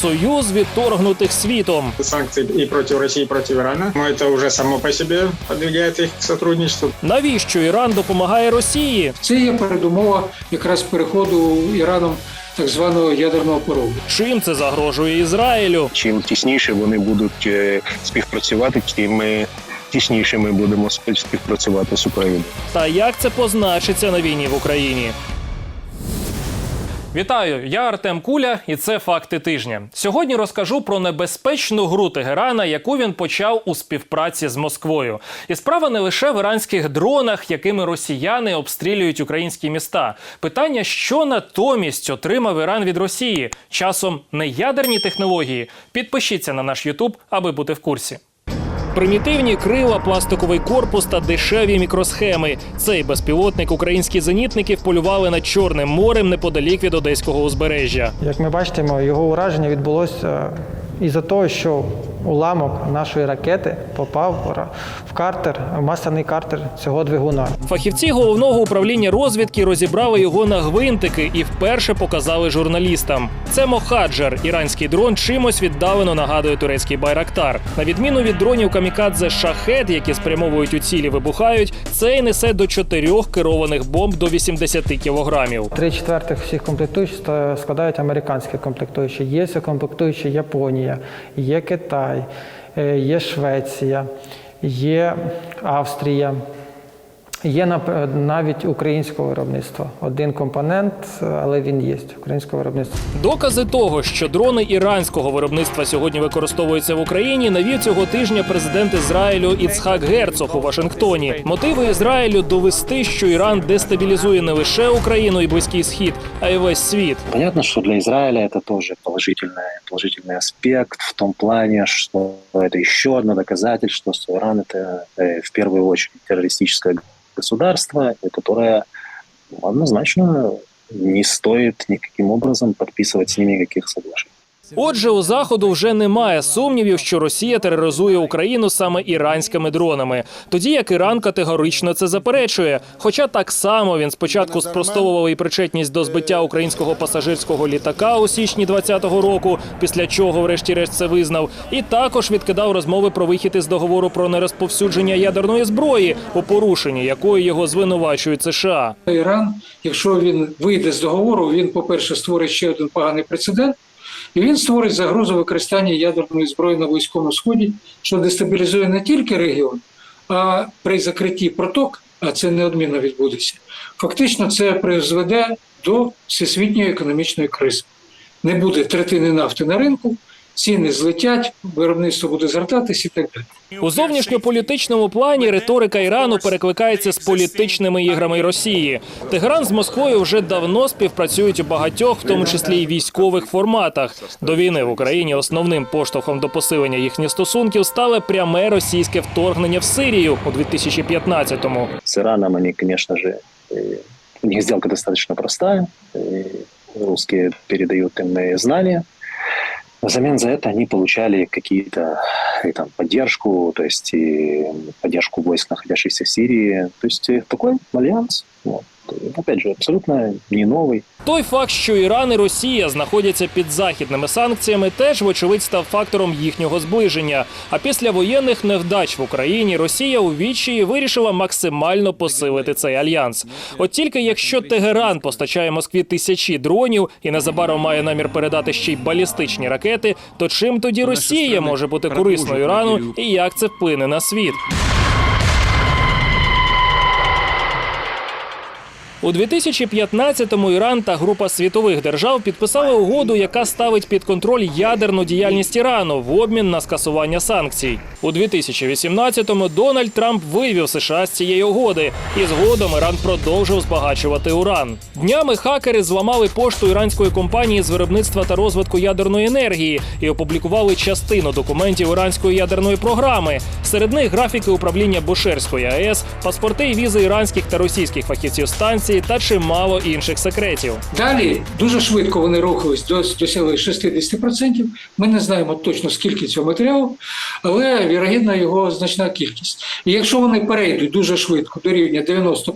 союз відторгнутих світом. санкции и против России, и против Ирана. Но это уже само по себе подвигает их к сотрудничеству. Навіщо Іран допомагає Росії? Це є передумова якраз переходу Іраном так званого ядерного порогу. Чим це загрожує Ізраїлю? Чим тісніше вони будуть е, співпрацювати, тим е, тісніше ми будемо спів- співпрацювати з Україною. Та як це позначиться на війні в Україні? Вітаю, я Артем Куля, і це факти тижня. Сьогодні розкажу про небезпечну гру Тегерана, яку він почав у співпраці з Москвою. І справа не лише в іранських дронах, якими росіяни обстрілюють українські міста. Питання, що натомість отримав Іран від Росії? Часом не ядерні технології. Підпишіться на наш Ютуб, аби бути в курсі. Примітивні крила, пластиковий корпус та дешеві мікросхеми. Цей безпілотник українські зенітники вполювали над Чорним морем неподалік від одеського узбережжя. Як ми бачимо, його ураження відбулося із-за того, що уламок нашої ракети попав в картер, в масляний картер цього двигуна. Фахівці головного управління розвідки розібрали його на гвинтики і вперше показали журналістам. Це Мохаджер, іранський дрон, чимось віддалено нагадує турецький байрактар. На відміну від дронів камікадзе шахет, які спрямовують у цілі, вибухають. Цей несе до чотирьох керованих бомб до 80 кілограмів. Три четвертих всіх комплектуючих складають американські комплектуючі. Є комплектуючі Японія, є Китай, е, є Швеція, є Австрія. Є нап- навіть українського виробництва. Один компонент, але він є українського виробництва. Докази того, що дрони іранського виробництва сьогодні використовуються в Україні, навів цього тижня президент Ізраїлю Іцхак Герцог у Вашингтоні. Мотиви Ізраїлю довести, що Іран дестабілізує не лише Україну і Близький Схід, а й весь світ. Понятно, что для Израиля это тоже положительный, положительный аспект в том плане, что это еще одно доказательство, что Иран это э, в первую очередь террористическое государство, и которое ну, однозначно не стоит никаким образом подписывать с ними никаких соглашений. Отже, у заходу вже немає сумнівів, що Росія тероризує Україну саме іранськими дронами, тоді як Іран категорично це заперечує. Хоча так само він спочатку спростовував і причетність до збиття українського пасажирського літака у січні 2020 року, після чого, врешті-решт, це визнав, і також відкидав розмови про вихід із договору про нерозповсюдження ядерної зброї, у порушенні якої його звинувачують США. Іран, якщо він вийде з договору, він, по-перше, створить ще один поганий прецедент, і він створить загрозу використання ядерної зброї на Близькому Сході, що дестабілізує не тільки регіон, а при закритті проток, а це неодмінно відбудеться. Фактично, це призведе до всесвітньої економічної кризи. Не буде третини нафти на ринку, ціни злетять, виробництво буде згортатись і так далі. У зовнішньополітичному плані риторика Ірану перекликається з політичними іграми Росії. Тегеран з Москвою вже давно співпрацюють у багатьох, в тому числі й військових форматах. До війни в Україні основним поштовхом до посилення їхніх стосунків стало пряме російське вторгнення в Сирію у 2015-му. С Ираном они, конечно же, э, у них сделка достаточно простая. и Русские передают им знания. Взамен за это они получали какие-то и там поддержку, то есть и поддержку войск, находящихся в Сирии. То есть э, такой альянс. Вот. Опять же, абсолютно не новый. Той факт, що Іран і Росія знаходяться під західними санкціями, теж вочевидь став фактором їхнього зближення. А після воєнних невдач в Україні Росія у відчаї вирішила максимально посилити цей альянс. От тільки якщо Тегеран постачає Москві тисячі дронів і незабаром має намір передати ще й балістичні ракети, то чим тоді Росія може бути корисною Ірану і як це вплине на світ? У 2015-му Іран та група світових держав підписали угоду, яка ставить під контроль ядерну діяльність Ірану в обмін на скасування санкцій. У 2018-му Дональд Трамп вивів США з цієї угоди, і згодом Іран продовжив збагачувати уран. Днями хакери зламали пошту іранської компанії з виробництва та розвитку ядерної енергії і опублікували частину документів іранської ядерної програми. Серед них графіки управління Бушерської АЕС, паспорти і візи іранських та російських фахівців станції та чимало інших секретів. Далі дуже швидко вони рухались до досягли 60%. Ми не знаємо точно скільки цього матеріалу, але вірогідно його значна кількість. І якщо вони перейдуть дуже швидко до рівня 90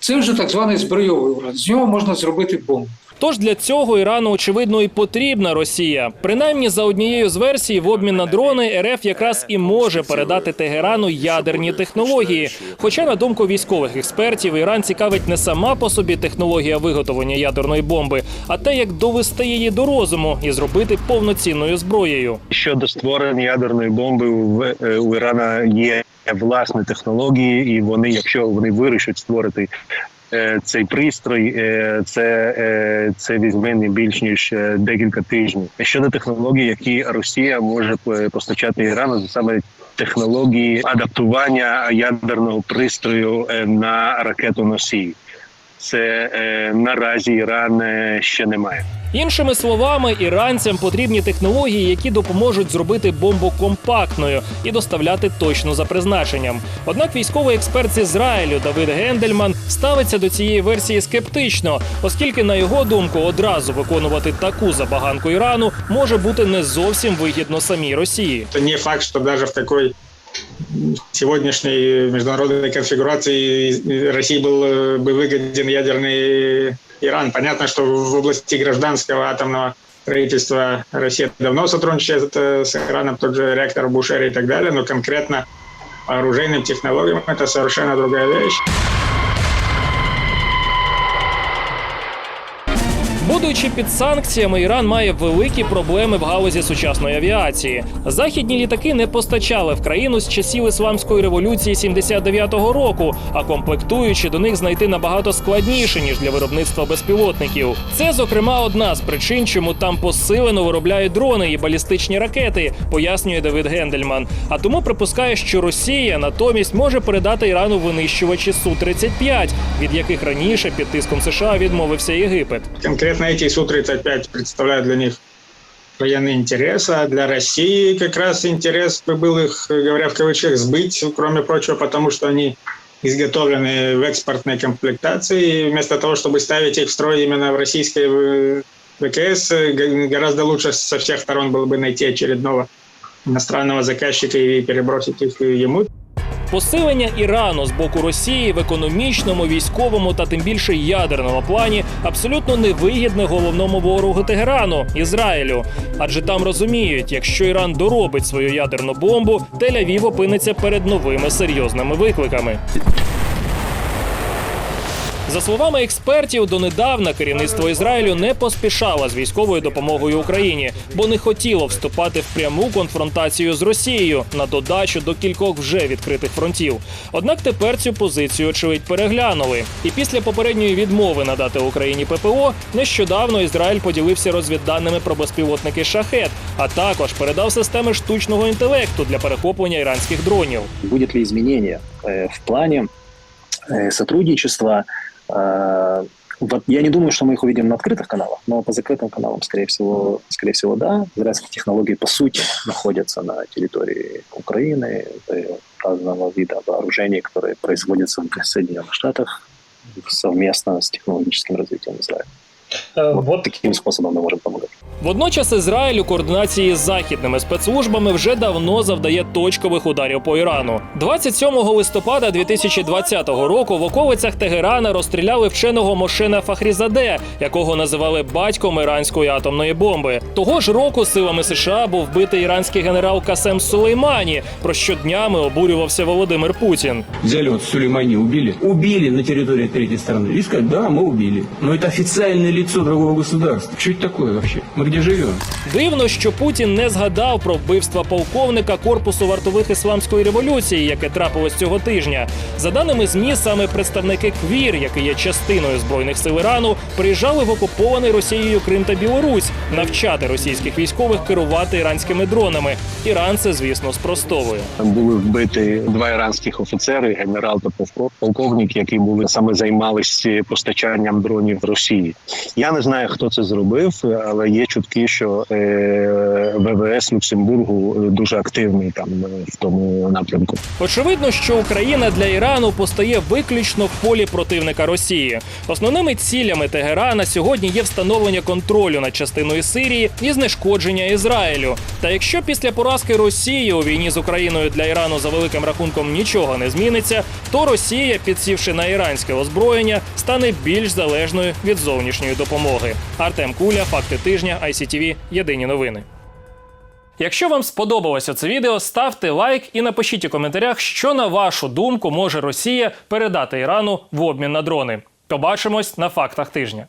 це вже так званий збройовий уран. З нього можна зробити бомбу. Тож для цього Ірану очевидно і потрібна Росія. Принаймні, за однією з версій, в обмін на дрони РФ якраз і може передати Тегерану ядерні технології. Хоча, на думку військових експертів, Іран цікавить не сама по собі технологія виготовлення ядерної бомби, а те, як довести її до розуму і зробити повноцінною зброєю. Щодо створення ядерної бомби у, е, Ірана є власні технології, і вони, якщо вони вирішать створити цей пристрой, е, це, е, це візьме не більш ніж е, декілька тижнів. Щодо технологій, які Росія може е, постачати Ірану, це саме технології адаптування ядерного пристрою е, на ракету носій. Це е, наразі Іран е, ще не має. Іншими словами, іранцям потрібні технології, які допоможуть зробити бомбу компактною і доставляти точно за призначенням. Однак військовий експерт з Ізраїлю Давид Гендельман ставиться до цієї версії скептично, оскільки, на його думку, одразу виконувати таку забаганку Ірану може бути не зовсім вигідно самій Росії. Это не факт, что даже в такой сегодняшней международной конфигурации России был э, бы выгоден ядерный Иран. Понятно, что в области гражданского атомного строительства Россия давно сотрудничает э, с Ираном, тот же реактор Бушери и так далее, но конкретно по оружейным технологиям это совершенно другая вещь. Будучи під санкціями, Іран має великі проблеми в галузі сучасної авіації. Західні літаки не постачали в країну з часів ісламської революції 79-го року, а комплектуючи до них знайти набагато складніше ніж для виробництва безпілотників. Це, зокрема, одна з причин, чому там посилено виробляють дрони і балістичні ракети, пояснює Давид Гендельман. А тому припускає, що Росія натомість може передати Ірану винищувачі су 35 від яких раніше під тиском США відмовився Єгипет. Конкретно эти Су-35 представляют для них военный интерес, а для России как раз интерес был их, говоря в кавычках, сбыть, кроме прочего, потому что они изготовлены в экспортной комплектации. И вместо того, чтобы ставить их в строй именно в российской э, ВКС, гораздо лучше со всех сторон было бы найти очередного иностранного заказчика и перебросить их ему. Посилення Ірану з боку Росії в економічному, військовому та тим більше ядерному плані абсолютно невигідне головному ворогу Тегерану Ізраїлю. Адже там розуміють, якщо Іран доробить свою ядерну бомбу, Тель-Авів опиниться перед новими серйозними викликами. За словами експертів, донедавна керівництво Ізраїлю не поспішало з військовою допомогою Україні, бо не хотіло вступати в пряму конфронтацію з Росією на додачу до кількох вже відкритих фронтів. Однак тепер цю позицію очевидь переглянули. І після попередньої відмови надати Україні ППО нещодавно Ізраїль поділився розвідданими про безпілотники шахет, а також передав системи штучного інтелекту для перехоплення іранських дронів. Будет ли изменение э, в плане э, сотрудничества? Э, вот Я не думаю, что мы их увидим на открытых каналах, но по закрытым каналам, скорее всего, скорее всего, да. Израильские технологии, по сути, находятся на территории Украины, э, разного вида вооружений, которые производятся в Соединенных Штатах совместно с технологическим развитием Израиля. Вот таким способом мы можем помогать. Водночас Ізраїль у координації з західними спецслужбами вже давно завдає точкових ударів по Ірану. 27 листопада 2020 року в околицях Тегерана розстріляли вченого Мошена Фахрізаде, якого називали батьком іранської атомної бомби. Того ж року силами США був вбитий іранський генерал Касем Сулеймані, про що днями обурювався Володимир Путін. Взяли вот Сулеймани, убили. Убили на территории третьей страны. И сказать, да, мы убили. Но это официальное лицо другого государства. Что это такое вообще? Мы где живем? Дивно, що Путін не згадав про вбивство полковника корпусу вартових ісламської революції, яке трапилось цього тижня. За даними змі, саме представники КВІР, які є частиною збройних сил Ірану, приїжджали в окупований Росією Крим та Білорусь навчати російських військових керувати іранськими дронами. Іран це, звісно, спростовує. Там були вбиті два іранських офіцери, генерал та полковник, які були саме займалися постачанням дронів Росії. Я не знаю, хто це зробив, але є чутки, що е, ВВС Люксембургу дуже активний там е, в тому напрямку. Очевидно, що Україна для Ірану постає виключно в полі противника Росії. Основними цілями Тегерана сьогодні є встановлення контролю над частиною Сирії і знешкодження Ізраїлю. Та якщо після поразки Росії у війні з Україною для Ірану за великим рахунком нічого не зміниться, то Росія, підсівши на іранське озброєння, стане більш залежною від зовнішньої допомоги. Артем Куля, факти тижня, ICTV, Єдині новини. Якщо вам сподобалося це відео, ставте лайк і напишіть у коментарях, що на вашу думку може Росія передати Ірану в обмін на дрони. Побачимось на фактах тижня.